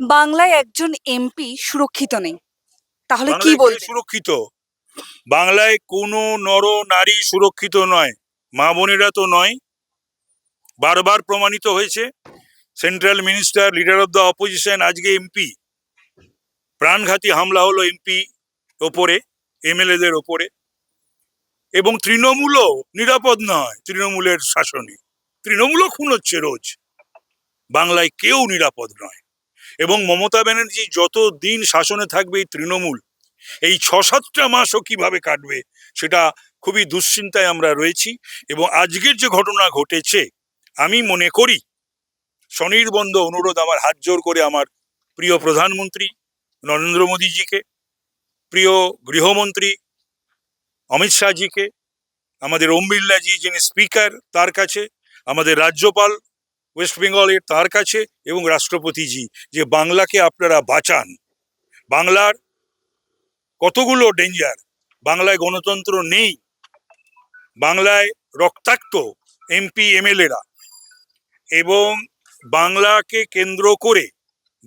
বাংলায় একজন এমপি সুরক্ষিত নেই। তাহলে কি বাংলায় কে বলবেন সুরক্ষিত? বাংলায় কোনো নর নারী সুরক্ষিত নয়। মা বোনেরা তো নয়। বারবার প্রমাণিত হয়েছে। Central minister leader of the opposition আজকে এমপি। প্রাণঘাতী হামলা হলো এমপি ওপরে এমএলএদের ওপরে। এবং তৃণমূলও নিরাপদ নয় তৃণমূলের শাসনে। তৃণমূলও খুন হচ্ছে রোজ। বাংলায় কেউ নিরাপদ নয়। এবং মমতা ব্যানার্জি যত দিন শাসনে থাকবে এই তৃণমূল, এই ছ সাতটা মাসও কীভাবে কাটবে সেটা খুবই দুশ্চিন্তায় আমরা রয়েছি এবং আজকের যে ঘটনা ঘটেছে, আমি মনে করি স্বনির্বন্ধ অনুরোধ আমার হাত জোর করে আমার প্রিয় প্রধানমন্ত্রী নরেন্দ্র মোদীজিকে, প্রিয় গৃহমন্ত্রী অমিত শাহজিকে, আমাদের ওম বিড়লাজি যিনি স্পিকার তার কাছে, আমাদের রাজ্যপাল ওয়েস্ট বেঙ্গলে তার কাছে এবং রাষ্ট্রপতিজি যে বাংলাকে আপনারা বাঁচান। বাংলার কতগুলো ডেঞ্জার বাংলায় গণতন্ত্র নেই। বাংলায় রক্তাক্ত এমপি এমএলএরা এবং বাংলাকে কেন্দ্র করে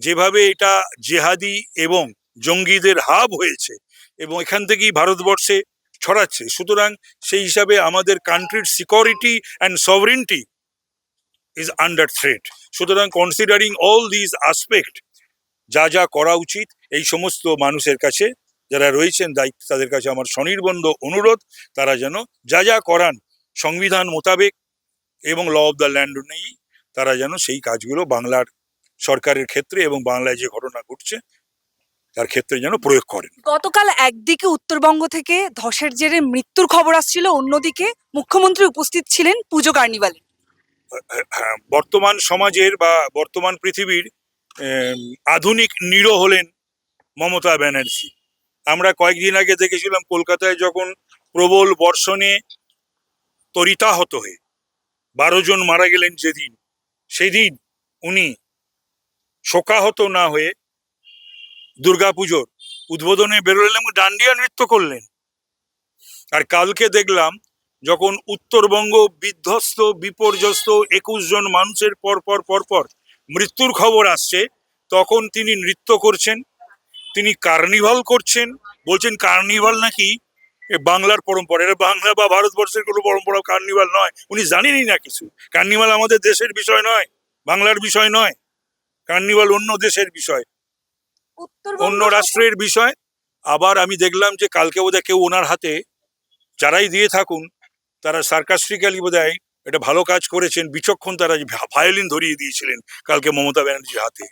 যেভাবে এটা জেহাদি এবং জঙ্গিদের হাব হয়েছে এবং এখান থেকেই ভারতবর্ষে ছড়াচ্ছে। সুতরাং সেই হিসাবে আমাদের কান্ট্রির security and sovereignty is under threat সুতরাং কনসিডারিং অল দিস আসপেক্ট যা যা করা উচিত, এই সমস্ত মানুষের কাছে যারা রয়েছেন দায়িত্ব তাদের কাছে আমার স্বনির্বন্ধ অনুরোধ, তারা যেন যা যা করান সংবিধান মোতাবেক এবং ল অফ দ্য ল্যান্ড অনুযায়ী তারা যেন সেই কাজগুলো বাংলার সরকারের ক্ষেত্রে এবং বাংলায় যে ঘটনা ঘটছে, তার ক্ষেত্রে যেন প্রয়োগ করেন। গতকাল একদিকে উত্তরবঙ্গ থেকে ধসের জেরে মৃত্যুর খবর আসছিল, অন্যদিকে মুখ্যমন্ত্রী উপস্থিত ছিলেন পুজো কার্নিভালে। বর্তমান সমাজের বা বর্তমান পৃথিবীর আধুনিক নিরো হলেন মমতা ব্যানার্জি। আমরা কয়েকদিন আগে দেখেছিলাম কলকাতায় যখন প্রবল বর্ষণে তরিতাহত হয়ে বারো জন মারা গেলেন যেদিন, সেদিন উনি শোকাহত না হয়ে দুর্গাপুজোর উদ্বোধনে বেরোলেন এবং ডান্ডিয়া নৃত্য করলেন। আর কালকে দেখলাম যখন উত্তরবঙ্গ বিধ্বস্ত বিপর্যস্ত একুশ জন মানুষের পর পর পর পর মৃত্যুর খবর আসছে তখন তিনি নৃত্য করছেন তিনি কার্নিভাল করছেন বলছেন কার্নিভাল নাকি এ বাংলার পরম্পরা। এটা বাংলা বা ভারতবর্ষের কোনো পরম্পরা কার্নিভাল নয়। উনি জানেনই না কিছু। কার্নিভাল আমাদের দেশের বিষয় নয় বাংলার বিষয় নয়। কার্নিভাল অন্য দেশের বিষয় অন্য রাষ্ট্রের বিষয়। আবার আমি দেখলাম যে কালকে বোধহয় কেউ ওনার হাতে যারাই দিয়ে থাকুন তারা সার্কাস্ট্রিক্যালি বোধহয় এটা ভালো কাজ করেছেন, বিচক্ষণ তারা ভায়োলিন ধরিয়ে দিয়েছিলেন কালকে মমতা ব্যানার্জির হাতে।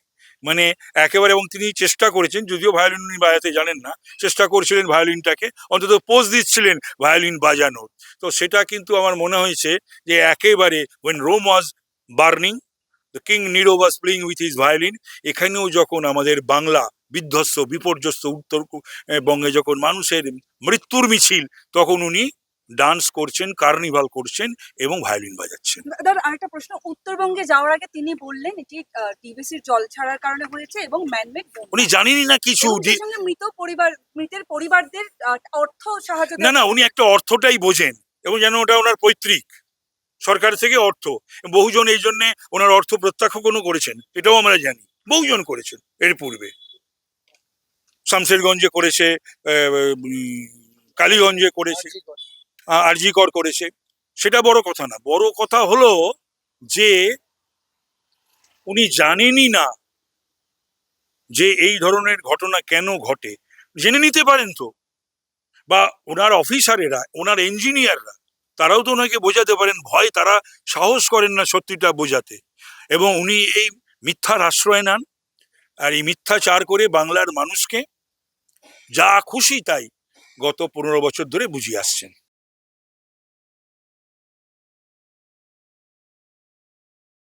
মানে একেবারে এবং তিনি চেষ্টা করেছেন, যদিও ভায়োলিন উনি বাজাতে জানেন না, চেষ্টা করছিলেন ভায়োলিনটাকে অন্তত পোজ দিচ্ছিলেন ভায়োলিন বাজানোর। তো সেটা কিন্তু আমার মনে হয়েছে যে একেবারে when Rome was burning the king Nero was playing with his violin এখানেও যখন আমাদের বাংলা বিধ্বস্ত, বিপর্যস্ত উত্তর, বঙ্গে যখন মানুষের মৃত্যুর মিছিল, তখন উনি ডান্স করছেন কার্নিভাল করছেন এবং ভায়োলিন বাজাচ্ছেন। দাদা আরেকটা প্রশ্ন। উত্তরবঙ্গে যাওয়ার আগে তিনি বললেন এটি ডিবিসির জল ছাড়ার কারণে হয়েছে এবং ম্যানমেড উনি জানেনই না কিছু মৃত পরিবার মৃতের পরিবারদের অর্থ সাহায্য না না উনি একটা অর্থটাই বোঝেন এবং যেন ওটা ওনার পৈতৃক। সরকার থেকে অর্থ। বহুজন এই জন্যে ওনার অর্থ প্রত্যাখ্যানও করেছেন এটাও আমরা জানি। বহুজন করেছেন এর পূর্বে। শামশেরগঞ্জে করেছে আহ, কালীগঞ্জে করেছে। আরজিকর করেছে। সেটা বড় কথা না। বড় কথা হলো যে, উনি জানেনই না যে এই ধরনের ঘটনা কেন ঘটে। জেনে নিতে পারেন তো। বা ওনার অফিসারেরা, ওনার ইঞ্জিনিয়াররা তারাও তো ওনাকে বোঝাতে পারেন। ভয় তারা সাহস করেন না সত্যিটা বোঝাতে। এবং উনি এই মিথ্যার আশ্রয় নেন। আর এই মিথ্যাচার করে বাংলার মানুষকে যা খুশি তাই গত পনেরো বছর ধরে বুঝিয়ে আসছেন।